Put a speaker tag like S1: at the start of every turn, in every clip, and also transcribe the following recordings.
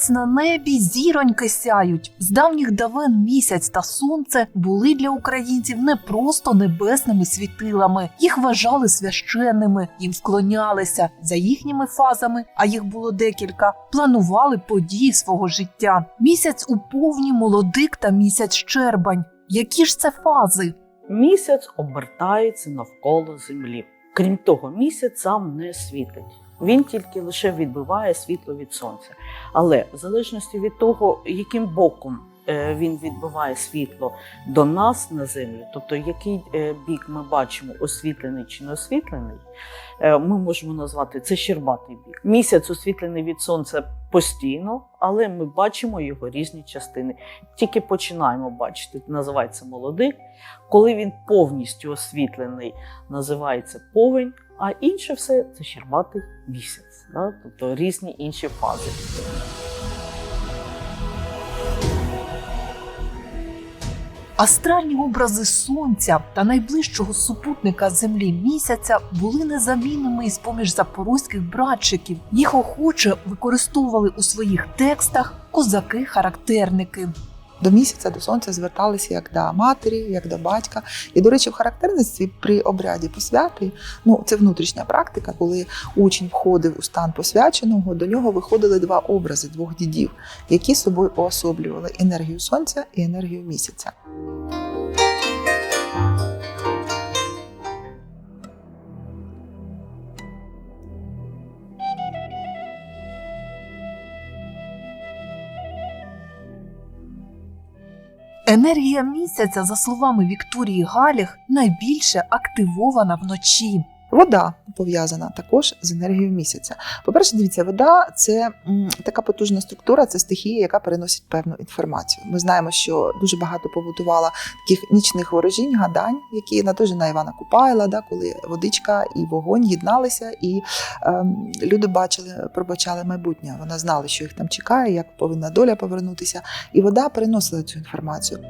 S1: Місяць на небі, зіроньки сяють. З давніх давен місяць та сонце були для українців не просто небесними світилами. Їх вважали священними, їм вклонялися за їхніми фазами, а їх було декілька. Планували події свого життя. Місяць у повні молодик та місяць щербань. Які ж це фази?
S2: Місяць обертається навколо землі. Крім того, місяць сам не світить. Він тільки лише відбиває світло від сонця. Але в залежності від того, яким боком е, він відбиває світло до нас на землю, тобто який е, бік ми бачимо, освітлений чи не освітлений, е, ми можемо назвати це щербатий бік. Місяць освітлений від сонця постійно, але ми бачимо його різні частини. Тільки починаємо бачити, називається молодик. Коли він повністю освітлений, називається повень, а інше все це щербатий місяць, да? тобто різні інші фази.
S1: Астральні образи сонця та найближчого супутника землі місяця були незамінними із поміж запорозьких братчиків. Їх охоче використовували у своїх текстах козаки-характерники.
S3: До місяця, до сонця зверталися як до матері, як до батька. І, до речі, в характерництві при обряді посвяти, ну це внутрішня практика, коли учень входив у стан посвяченого, до нього виходили два образи двох дідів, які собою уособлювали енергію сонця і енергію місяця.
S1: Енергія місяця, за словами Вікторії Галіх, найбільше активована вночі.
S3: Вода пов'язана також з енергією місяця. По-перше, дивіться, вода це така потужна структура, це стихія, яка переносить певну інформацію. Ми знаємо, що дуже багато побутувала таких нічних ворожінь, гадань, які на той же на Івана Купайла, да, коли водичка і вогонь єдналися, і ем, люди бачили, пробачали майбутнє. Вона знала, що їх там чекає, як повинна доля повернутися. І вода переносила цю інформацію.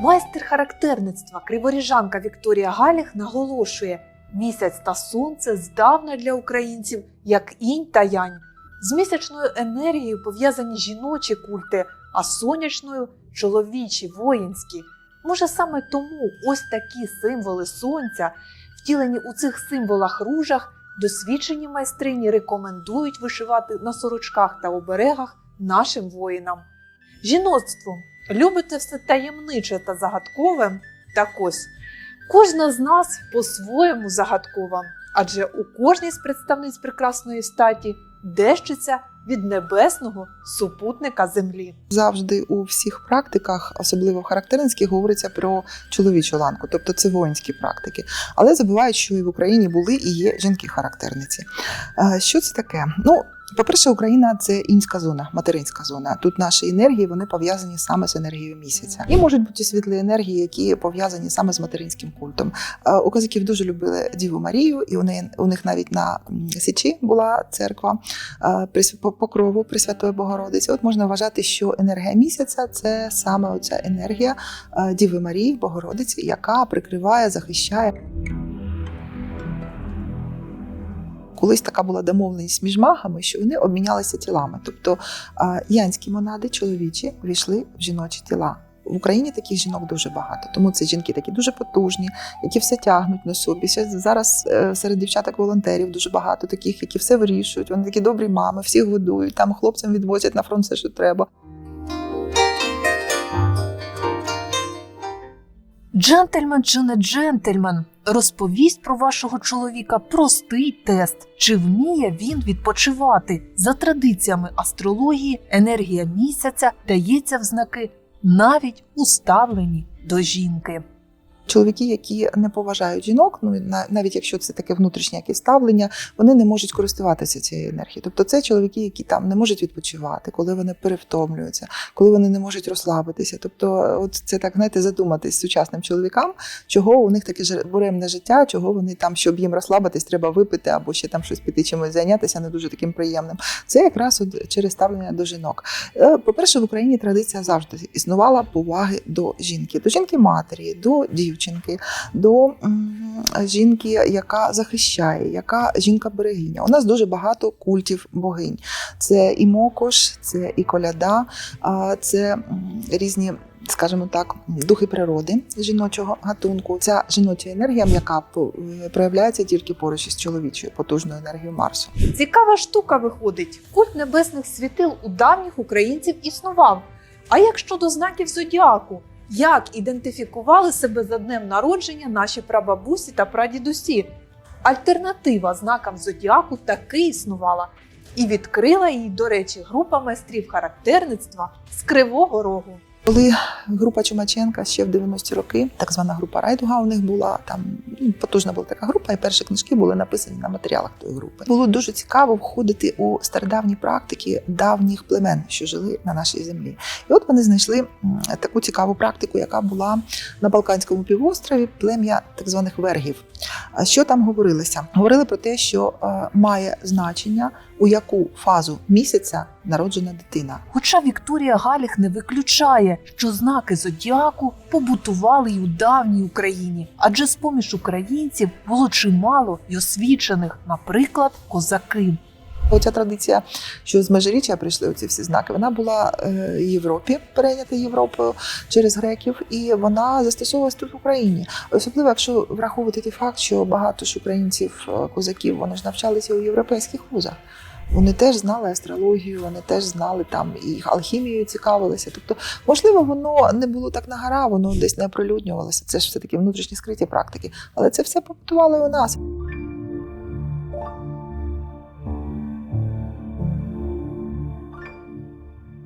S1: Майстер характерництва криворіжанка Вікторія Галіх наголошує: місяць та сонце здавна для українців як інь та янь. З місячною енергією пов'язані жіночі культи, а сонячною чоловічі, воїнські. Може, саме тому ось такі символи сонця, втілені у цих символах ружах, досвідчені майстрині рекомендують вишивати на сорочках та оберегах нашим воїнам. Жіноцтво любите все таємниче та загадкове? Так ось, кожна з нас по-своєму загадкова, адже у кожній з представниць прекрасної статі дещиться від небесного супутника землі.
S3: завжди у всіх практиках, особливо в характерницьких, говориться про чоловічу ланку, тобто це воїнські практики. Але забувають, що і в Україні були і є жінки-характерниці. Е, Що це таке? Ну, по-перше, Україна це інська зона, материнська зона. Тут наші енергії вони пов'язані саме з енергією місяця. І можуть бути світлі енергії, які пов'язані саме з материнським культом. Е, У козаків дуже любили Діву Марію, і у неї у них навіть на Січі була церква е, покрову Пресвятої Богородиці. От можна вважати, що енергія місяця це саме оця енергія е, Діви Марії, Богородиці, яка прикриває, захищає. Колись така була домовленість між магами, що вони обмінялися тілами. Тобто янські монади, чоловічі, війшли в жіночі тіла. В Україні таких жінок дуже багато, тому це жінки такі дуже потужні, які все тягнуть на собі. Ще зараз е, серед дівчаток-волонтерів дуже багато таких, які все вирішують. Вони такі добрі мами, всіх годують, там хлопцям відвозять на фронт все, що треба.
S1: Джентльмен чи не джентльмен розповість про вашого чоловіка простий тест, чи вміє він відпочивати. За традиціями астрології, енергія місяця дається в знаки навіть уставлені до жінки.
S3: Чоловіки, які не поважають жінок, ну на- навіть якщо це таке внутрішнє якесь ставлення, вони не можуть користуватися цією енергією. Тобто, це чоловіки, які там не можуть відпочивати, коли вони перевтомлюються, коли вони не можуть розслабитися. Тобто, от це так знаєте, задуматись сучасним чоловікам, чого у них таке буремне життя, чого вони там, щоб їм розслабитись, треба випити або ще там щось піти чимось зайнятися, не дуже таким приємним. Це якраз от через ставлення до жінок. Е, По-перше, в Україні традиція завжди існувала поваги до жінки, до жінки матері, до дівчини. Дівчинки, до жінки, яка захищає, яка жінка-берегиня. У нас дуже багато культів богинь. Це і мокош, це і коляда, це різні. Скажімо так, духи природи жіночого гатунку. Ця жіноча енергія м'яка е, проявляється тільки поруч із чоловічою потужною енергією Марсу.
S1: Цікава штука виходить. Культ небесних світил у давніх українців існував. А як щодо знаків зодіаку? Як ідентифікували себе за днем народження наші прабабусі та прадідусі? Альтернатива знакам зодіаку таки існувала. І відкрила її, до речі, група майстрів характерництва з Кривого Рогу.
S3: Коли група Чумаченка ще в 90-ті роки, так звана група Райдуга у них була там ну, потужна була така група, і перші книжки були написані на матеріалах тої групи. Було дуже цікаво входити у стародавні практики давніх племен, що жили на нашій землі. І от вони знайшли таку цікаву практику, яка була на Балканському півострові, плем'я так званих вергів. А що там говорилося? Говорили про те, що е, має значення, у яку фазу місяця народжена дитина.
S1: Хоча Вікторія Галіх не виключає, що знаки зодіаку побутували й у давній Україні, адже з поміж українців було чимало й освічених, наприклад, козаки.
S3: Оця традиція, що з межиріччя прийшли оці всі знаки, вона була е, в Європі, перейнята Європою через греків, і вона застосовувалась тут в Україні. Особливо, якщо враховувати той факт, що багато ж українців, е, козаків, вони ж навчалися у європейських вузах. Вони теж знали астрологію, вони теж знали там і алхімією цікавилися. Тобто, можливо, воно не було так на гора, воно десь не оприлюднювалося. Це ж все таки внутрішні скриті практики. Але це все побутувало і у нас.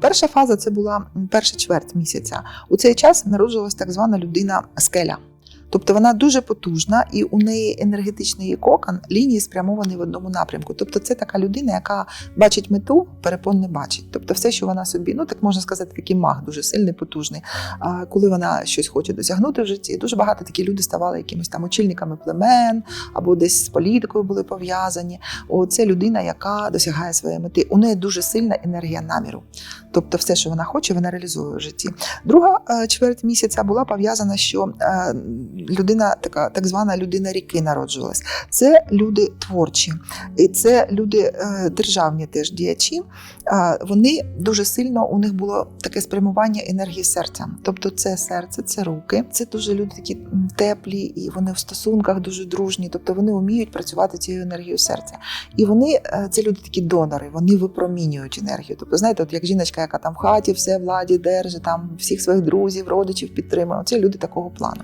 S3: Перша фаза це була перша чверть місяця. У цей час народжувалась так звана людина скеля. Тобто вона дуже потужна, і у неї енергетичний кокон лінії спрямовані в одному напрямку. Тобто, це така людина, яка бачить мету, перепон не бачить. Тобто, все, що вона собі, ну так можна сказати, такий маг, дуже сильний, потужний. А коли вона щось хоче досягнути в житті, дуже багато такі люди ставали якимись там очільниками племен або десь з політикою були пов'язані. Це людина, яка досягає своєї мети. У неї дуже сильна енергія наміру. Тобто, все, що вона хоче, вона реалізує в житті. Друга е, чверть місяця була пов'язана, що е, людина, така так звана людина ріки народжувалась. Це люди творчі, і це люди е, державні теж діячі. Е, Вони дуже сильно у них було таке спрямування енергії серця. Тобто, це серце, це руки, це дуже люди такі теплі, і вони в стосунках дуже дружні. Тобто вони вміють працювати цією енергією серця. І вони е, це люди такі донори, вони випромінюють енергію. Тобто, знаєте, от як жіночка, яка там в хаті все владі держить, там всіх своїх друзів, родичів підтримує. Це люди такого плану.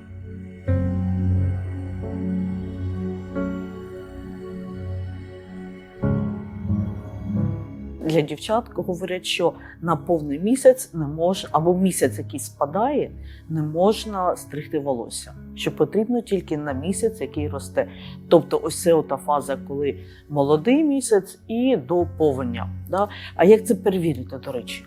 S2: Для дівчат говорять, що на повний місяць не може, або місяць, який спадає, не можна стригти волосся. Що потрібно тільки на місяць, який росте. Тобто, ось це ота фаза, коли молодий місяць і до повення. Да? А як це перевірити, до речі?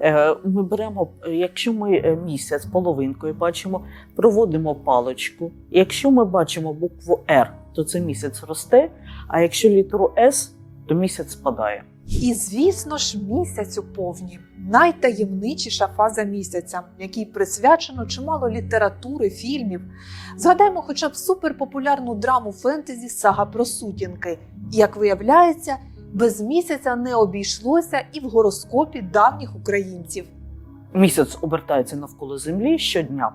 S2: Е, Ми беремо, якщо ми е, місяць половинкою бачимо, проводимо паличку. Якщо ми бачимо букву R, то це місяць росте, а якщо літеру S, то місяць спадає.
S1: І звісно ж, місяць у повні найтаємничіша фаза місяця, якій присвячено чимало літератури, фільмів. Згадаймо хоча б суперпопулярну драму фентезі Сага про сутінки. Як виявляється, без місяця не обійшлося і в гороскопі давніх українців.
S2: Місяць обертається навколо Землі щодня,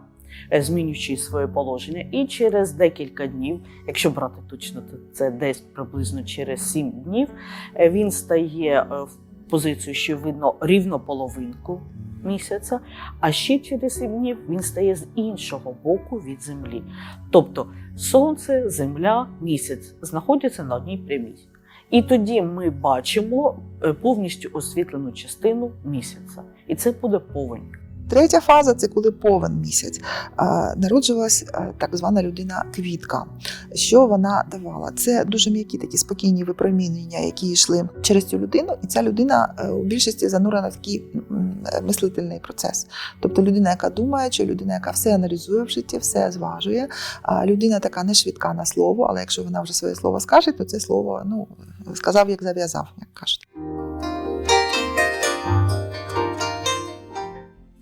S2: змінюючи своє положення, і через декілька днів, якщо брати точно, то це десь приблизно через 7 днів, е, він стає е, в позицію, що видно рівно половинку місяця, а ще через 7 днів він стає з іншого боку від Землі. Тобто Сонце, Земля, місяць знаходяться на одній прямій. І тоді ми бачимо е, повністю освітлену частину місяця, і це буде повень.
S3: Третя фаза це коли повен місяць. А, Народжувалась так звана людина квітка. Що вона давала? Це дуже м'які такі спокійні випромінення, які йшли через цю людину, і ця людина е, у більшості занурена в такий мислительний процес. Тобто людина, яка думає, чи людина, яка все аналізує в житті, все зважує. Людина така не швидка на слово, але якщо вона вже своє слово скаже, то це слово ну, сказав, як зав'язав, як кажуть.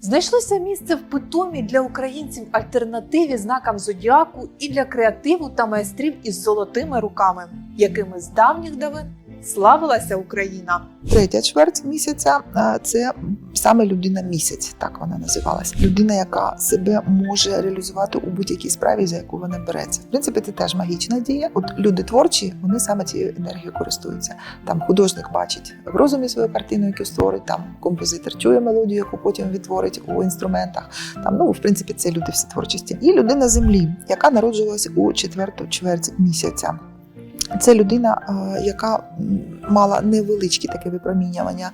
S1: Знайшлося місце в питомі для українців альтернативі знакам зодіаку і для креативу та майстрів із золотими руками, якими з давніх давин славилася Україна.
S3: Третя чверть місяця е, це саме людина місяць, так вона називалась. Людина, яка себе може реалізувати у будь-якій справі, за яку вона береться. В принципі, це теж магічна дія. От люди творчі, вони саме цією енергією користуються. Там художник бачить в розумі свою картину, яку створить, там композитор чує мелодію, яку потім відтворить у інструментах. Там, ну, в принципі, це люди всі творчості. І людина землі, яка народжувалася у четверту чверть місяця. Це людина, яка мала невеличке таке випромінювання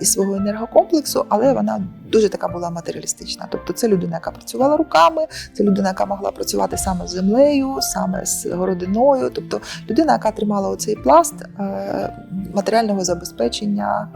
S3: із свого енергокомплексу, але вона дуже така була матеріалістична. Тобто, це людина, яка працювала руками, це людина, яка могла працювати саме з землею, саме з городиною. Тобто людина, яка тримала оцей пласт е, матеріального забезпечення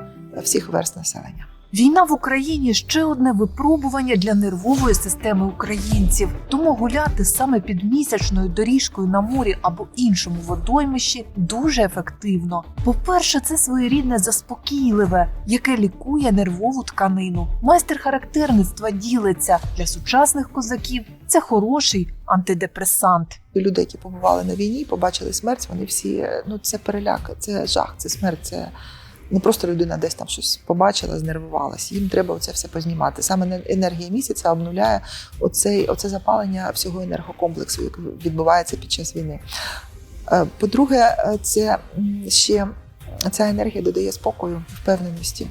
S3: всіх верст населення.
S1: Війна в Україні ще одне випробування для нервової системи українців. Тому гуляти саме під місячною доріжкою на морі або іншому водоймищі дуже ефективно. По-перше, це своєрідне заспокійливе, яке лікує нервову тканину. Майстер характерництва ділиться для сучасних козаків. Це хороший антидепресант.
S3: Люди, які побували на війні, побачили смерть, вони всі ну це переляк, це жах, це смерть. Це не просто людина десь там щось побачила, знервувалась. Їм треба це все познімати. Саме енергія місяця обнуляє оцей, оце запалення всього енергокомплексу, яке відбувається під час війни. Е, По-друге, е, це ще ця енергія додає спокою, впевненості.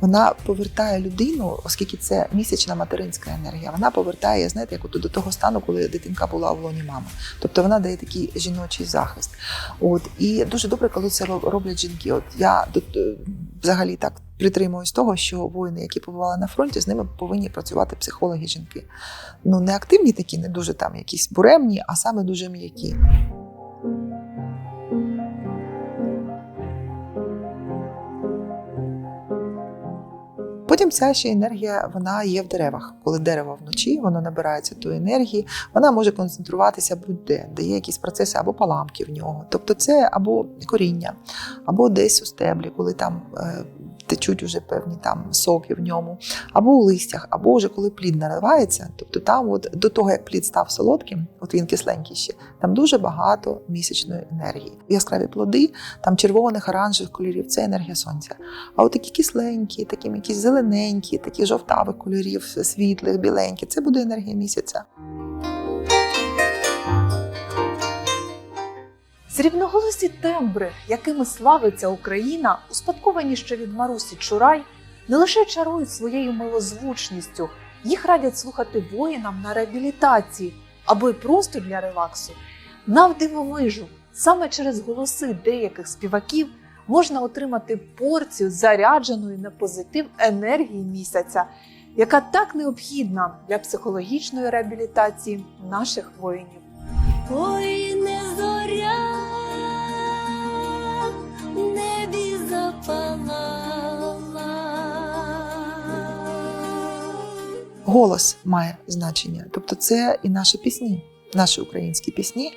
S3: Вона повертає людину, оскільки це місячна материнська енергія. Вона повертає, знаєте, як от до того стану, коли дитинка була в лоні мами. Тобто вона дає такий жіночий захист. От і дуже добре, коли це роблять жінки. От я е, взагалі так притримуюсь того, що воїни, які побували на фронті, з ними повинні працювати психологи жінки. Ну не активні такі, не дуже там якісь буремні, а саме дуже м'які. Потім ця ще енергія вона є в деревах. Коли дерево вночі, воно набирається тої енергії, вона може концентруватися будь-де, де є якісь процеси або паламки в нього. Тобто це або коріння, або десь у стеблі, коли там е, течуть уже певні там соки в ньому, або у листях, або вже коли плід наливається. Тобто там, от до того як плід став солодким, от він кисленький ще, там дуже багато місячної енергії. Яскраві плоди, там червоних, оранжевих кольорів це енергія сонця. А от такі кисленькі, такі якісь зелененькі, такі жовтавих кольорів, світлих, біленькі, це буде енергія місяця.
S1: Срібноголосі тембри, якими славиться Україна, успадковані ще від Марусі Чурай, не лише чарують своєю милозвучністю, їх радять слухати воїнам на реабілітації або й просто для релаксу. Навдивовижу, саме через голоси деяких співаків можна отримати порцію зарядженої на позитив енергії місяця, яка так необхідна для психологічної реабілітації наших воїнів.
S3: Голос має значення. Тобто, це і наші пісні, наші українські пісні,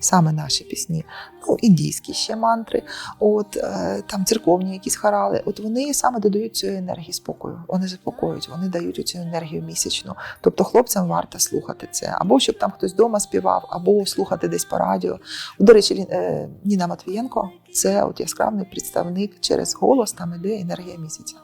S3: саме наші пісні, ну індійські ще мантри, от е, там церковні якісь хорали. От вони саме додають цієї енергії спокою. Вони заспокоюють, вони дають цю енергію місячну. Тобто хлопцям варто слухати це, або щоб там хтось вдома співав, або слухати десь по радіо. До речі, е, Ніна Матвієнко це от яскравий представник через голос, там іде енергія місяця.